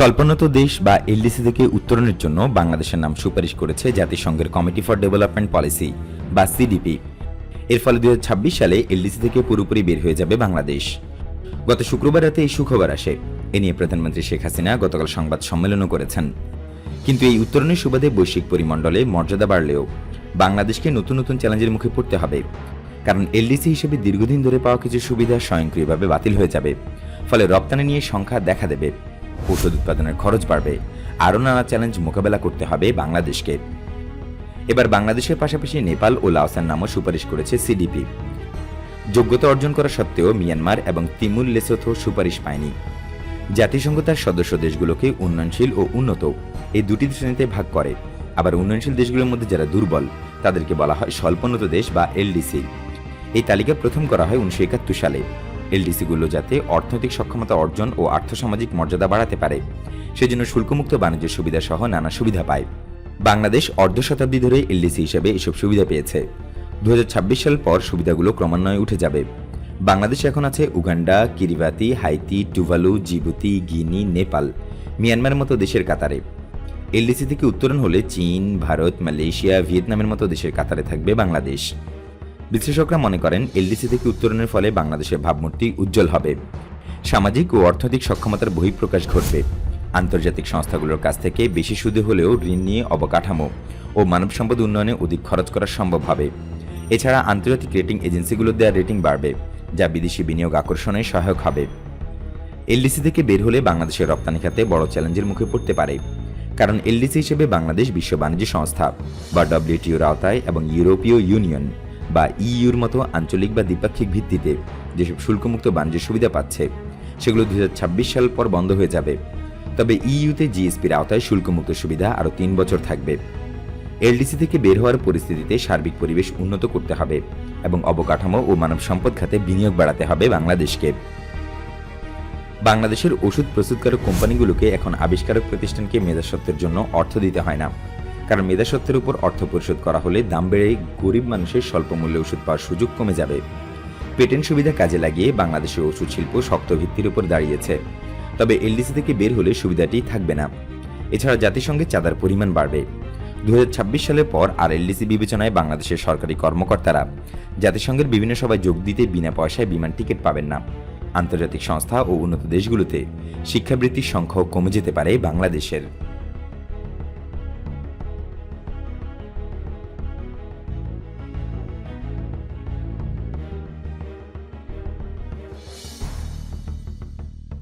স্বল্পোন্নত দেশ বা এলডিসি থেকে উত্তরণের জন্য বাংলাদেশের নাম সুপারিশ করেছে জাতিসংঘের কমিটি ফর ডেভেলপমেন্ট পলিসি, বা সিডিপি। এর ফলে দুই হাজার ছাব্বিশ সালে এলডিসি থেকে পুরোপুরি বের হয়ে যাবে বাংলাদেশ। গত শুক্রবার রাতে এই সুখবর আসে। এ নিয়ে প্রধানমন্ত্রী শেখ হাসিনা গতকাল সংবাদ সম্মেলনও করেছেন। কিন্তু এই উত্তরণের সুবাদে বৈশ্বিক পরিমণ্ডলে মর্যাদা বাড়লেও বাংলাদেশকে নতুন নতুন চ্যালেঞ্জের মুখে পড়তে হবে। কারণ এলডিসি হিসেবে দীর্ঘদিন ধরে পাওয়া কিছু সুবিধা স্বয়ংক্রিয়ভাবে বাতিল হয়ে যাবে। ফলে রপ্তানি নিয়ে সংখ্যা দেখা দেবে। ওষুধ উৎপাদনের খরচ বাড়বে। আরও নানা চ্যালেঞ্জ মোকাবেলা করতে হবে বাংলাদেশকে। এবার বাংলাদেশের পাশাপাশি নেপাল ও লাওসের নামও সুপারিশ করেছে সিডিপি যোগ্যতা অর্জন করা সত্ত্বেও মিয়ানমার এবং তিমুর লেসোথো সুপারিশ পায়নি। জাতিসংঘ তার সদস্য দেশগুলোকে উন্নয়নশীল ও উন্নত এই দুটি শ্রেণীতে ভাগ করে। আবার উন্নয়নশীল দেশগুলোর মধ্যে যারা দুর্বল, তাদেরকে বলা হয় স্বল্পোন্নত দেশ বা এলডিসি এই তালিকা প্রথম করা হয় উনিশশো একাত্তর সালে। এলডিসিগুলো যাতে অর্থনৈতিক সক্ষমতা অর্জন ও আর্থসামাজিক মর্যাদা বাড়াতে পারে। সেজন্য শুল্কমুক্ত বাণিজ্য সুবিধা সহ নানা সুবিধা পায়। বাংলাদেশ অর্ধ শতাব্দী ধরে এলডিসি হিসেবে এসব সুবিধা পেয়েছে। দু হাজার ছাব্বিশ সাল পর সুবিধাগুলো ক্রমান্বয়ে উঠে যাবে। বাংলাদেশ এখন আছে Uganda, Kiribati, Haiti, Tuvalu, Djibouti, Guinea, Nepal, মিয়ানমারের মতো দেশের কাতারে। এলডিসি থেকে উত্তরণ হলে চীন, ভারত, মালয়েশিয়া, ভিয়েতনামের মতো দেশের কাতারে থাকবে বাংলাদেশ। বিশ্লেষকরা মনে করেন, এলডিসি থেকে উত্তরণের ফলে বাংলাদেশের ভাবমূর্তি উজ্জ্বল হবে। সামাজিক ও অর্থনৈতিক সক্ষমতার বহিঃপ্রকাশ ঘটবে। আন্তর্জাতিক সংস্থাগুলোর কাছ থেকে বেশি সুদে হলেও ঋণ নিয়ে অবকাঠামো ও মানব সম্পদ উন্নয়নে অধিক খরচ করা সম্ভব হবে। এছাড়া আন্তর্জাতিক রেটিং এজেন্সিগুলোর দেওয়া রেটিং বাড়বে, যা বিদেশি বিনিয়োগ আকর্ষণে সহায়ক হবে। এলডিসি থেকে বের হলে বাংলাদেশের রপ্তানি খাতে বড় চ্যালেঞ্জের মুখে পড়তে পারে। কারণ এলডিসি হিসেবে বাংলাদেশ বিশ্ব বাণিজ্য সংস্থা বা ডব্লিউটিওর আওতায় এবং ইউরোপীয় ইউনিয়ন। বা ইইউর মতো আঞ্চলিক বা দ্বিপাক্ষিক ভিত্তিতে যেসব শুল্কমুক্ত বাণিজ্য সুবিধা পাচ্ছে, সেগুলো দুই হাজার ছাব্বিশ সাল পর বন্ধ হয়ে যাবে। তবে ইইউতে জিএসপির আওতায় শুল্কমুক্ত সুবিধা আরও তিন বছর থাকবে। এলডিসি থেকে বের হওয়ার পরিস্থিতিতে সার্বিক পরিবেশ উন্নত করতে হবে এবং অবকাঠামো ও মানব সম্পদ খাতে বিনিয়োগ বাড়াতে হবে বাংলাদেশকে। বাংলাদেশের ওষুধ প্রস্তুতকারক কোম্পানিগুলোকে এখন আবিষ্কারক প্রতিষ্ঠানকে মেধাসত্ত্বের জন্য অর্থ দিতে হয় না। কারণ মেধাসত্ত্বের উপর অর্থ পরিশোধ করা হলে দাম বেড়ে গরিব মানুষের স্বল্প মূল্যে ওষুধ পাওয়ার সুযোগ কমে যাবে। পেটেন্ট সুবিধা কাজে লাগিয়ে বাংলাদেশের ওষুধ শিল্প শক্ত ভিত্তির উপর দাঁড়িয়েছে। তবে এলডিসি থেকে বের হলে সুবিধাটি থাকবে না। এছাড়া জাতিসংঘের চাঁদার পরিমাণ বাড়বে। দু হাজার ছাব্বিশ সালের পর আর এলডিসি বিবেচনায় বাংলাদেশের সরকারি কর্মকর্তারা জাতিসংঘের বিভিন্ন সভায় যোগ দিতে বিনা পয়সায় বিমান টিকিট পাবেন না। আন্তর্জাতিক সংস্থা ও উন্নত দেশগুলোতে শিক্ষাবৃত্তির সংখ্যাও কমে যেতে পারে বাংলাদেশের।